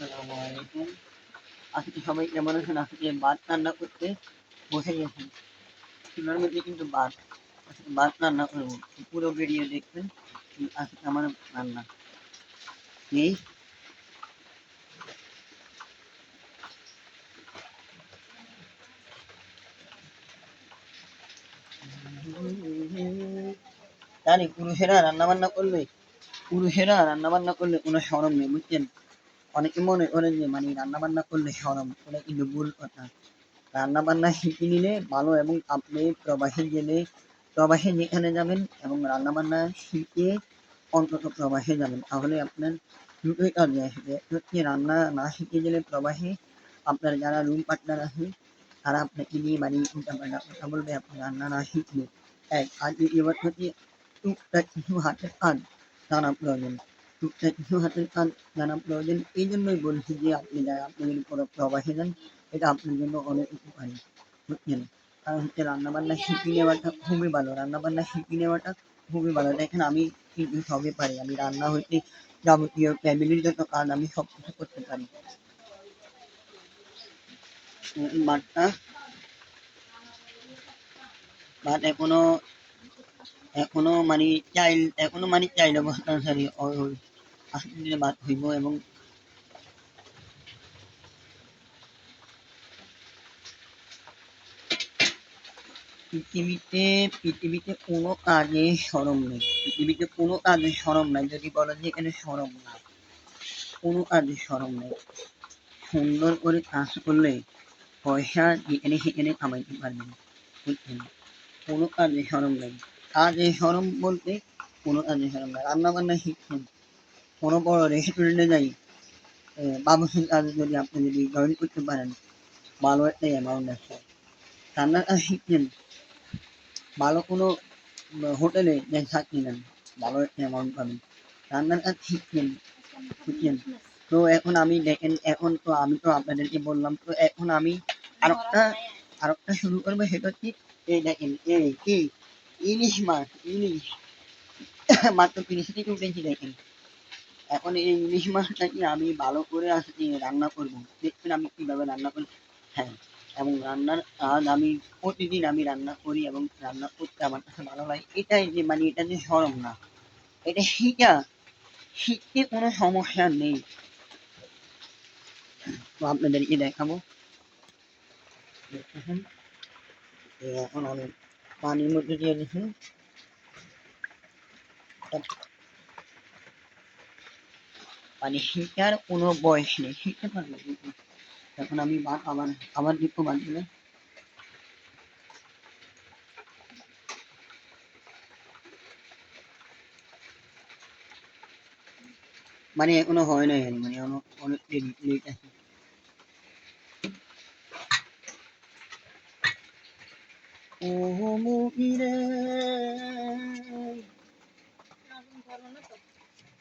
আসসালামু আলাইকুম। আজকে সবাই কেমন আছেন? আজকে ভাত রান্না করতে বসে গেছি। চুলার মধ্যে কিন্তু ভাত আজকে ভাত রান্না করব। পুরো ভিডিও দেখবেন আজকে আমার রান্না। এই। জানি, পুরুষেরা রান্না বান্না করলে, পুরুষেরা রান্না বান্না করলে কোনো সরম নেই, বুঝছেন? অনেকে মনে যে মানে রান্না বান্না করলে কিন্তু ভুল কথা। রান্না বান্না শিখে নিলে ভালো এবং আপনি প্রবাসে গেলে, প্রবাসে যেখানে যাবেন এবং রান্না বান্না শিখে অন্তত প্রবাসে যাবেন, তাহলে আপনার দুটোই কাজে আসবে হচ্ছে রান্না না শিখে গেলে প্রবাসে আপনার যারা রুম পার্টনার আছে, তারা আপনাকে নিয়ে মানে কথা বলবে, আপনি রান্না না শিখলে। এক, আর দ্বিতীয়বার হচ্ছে টুকটাক কিছু হাতের কাজ জানা প্রয়োজন হাতের কাজ জানা প্রয়োজন এই জন্যই বলছি যে আপনি যারা আপনি যদি কোনো প্রবাসে যান, এটা আপনার জন্য অনেক উপকারী। বুঝছেন কারণ হচ্ছে রান্না বান্না শিখে নেওয়াটা খুবই ভালো। রান্না বান্না শিখে নেওয়াটা খুবই ভালো। দেখেন, আমি কিন্তু সবই পারি। আমি রান্না হইতে যাবতীয় ফ্যামিলির যত কাজ, আমি সব কিছু করতে পারি। এখনও এখনও মানে চাইল, এখনও মানে চাইল অবস্থা সরি ভাত হইব এবং পৃথিবীতে পৃথিবীতে কোনো কাজে সরম নেই। পৃথিবীতে কোনো কাজে সরম নাই। যদি বলো যে এখানে সরম নাই কোনো কাজে সরম নেই। সুন্দর করে কাজ করলে পয়সা যেখানে সেখানে কামাইতে পারবেন বুঝছেন? কোনো কাজে সরম নেই। কাজে সরম বলতে কোনো কাজে সরম নাই রান্না বান্না শিখছেন? কোনো বড় রেস্টুরেন্টে যাই বাবুসির কাজে যদি আপনি যদি জয়েন করতে পারেন, ভালো একটা অ্যামাউন্ট আছে। রান্নার কাজ শিখছেন ভালো কোনো হোটেলে যে চাকরি নেন ভালো একটা অ্যামাউন্ট পাবেন। রান্নার কাজ শিখছেন বুঝছেন তো এখন আমি দেখেন, এখন তো আমি তো আপনাদেরকে বললাম, তো এখন আমি আরেকটা আরেকটা শুরু করব, সেটা হচ্ছে এই দেখেন, এই কি ইলিশ মাছ, ইলিশ। মাত্র তিরিশ থেকে উঠেছি দেখেন। এখন এই ইলিশ মাছটাকে আমি ভালো করে রান্না করব? দেখবেন আমি কীভাবে রান্না করি। হ্যাঁ এবং রান্নার কাজ আমি প্রতিদিন আমি রান্না করি এবং রান্না করতে আমার কাছে ভালো লাগে। এটাই যে মানে এটা যে সরম না। এটা শিখা, শিখতে কোনো সমস্যা নেই। তো আপনাদেরকে দেখাবো। এখন আমি পানির মধ্যে দিয়ে দিচ্ছি। মানে শিখার কোনো বয়স নেই। শিখতে পারবে কিন্তু। এখন আমি আবার আবার দেখব বাদ দিলে মানে এখনও হয় নাই মানে অনেক লেট আছে।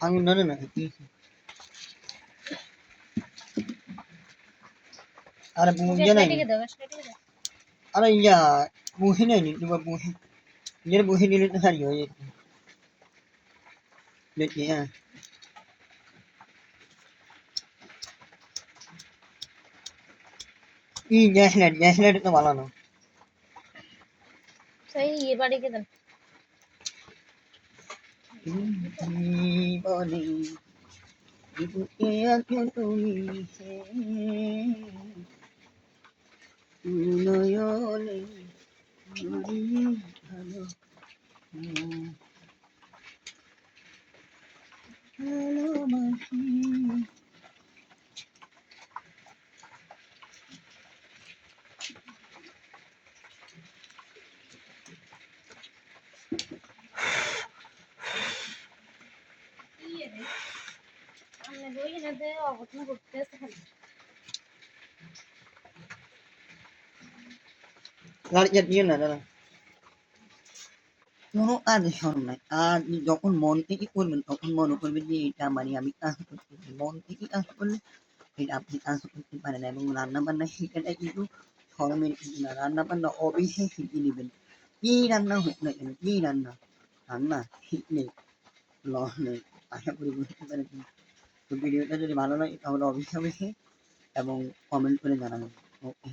আঙুল না না না কি হয়েছে? আরে বুঝে নাই আরে ইয়া বুঝে নাই নি তুমি বুঝে ये বুঝে নিলে তো সারি হয়ে দেখি হ্যাঁ। ই গ্যাস লাইট গ্যাস লাইট তো ভালো না। সেই ইয়ে বাড়ি কে দেন। জীবনে তুমি নয়নে ভালো ভালোবাসি আমরা বই না দে অঘটন করতে আছে খালি গাড়ি দিয়ে না দাদা কোনো শোন নাই। আর যখন মন থেকে করবেন, তখন মনে করবেন যে এটা মানে আমি কাজ করতেছি মন থেকে কাজ করলে এটা আপনি কাজ করতে পারেন এবং রান্না বান্না শিখাটা কিন্তু শরমের কিছু না। রান্না বান্না অবশ্যই শিখে নেবেন? কি রান্না হোক না কেন, কি রান্না? রান্না শিখলে লস নেই। আশা করি বুঝতে পেরেছেন। তো ভিডিওটা যদি ভালো লাগে, তাহলে অবশ্যই অবশ্যই এবং কমেন্ট করে জানাবেন। ওকে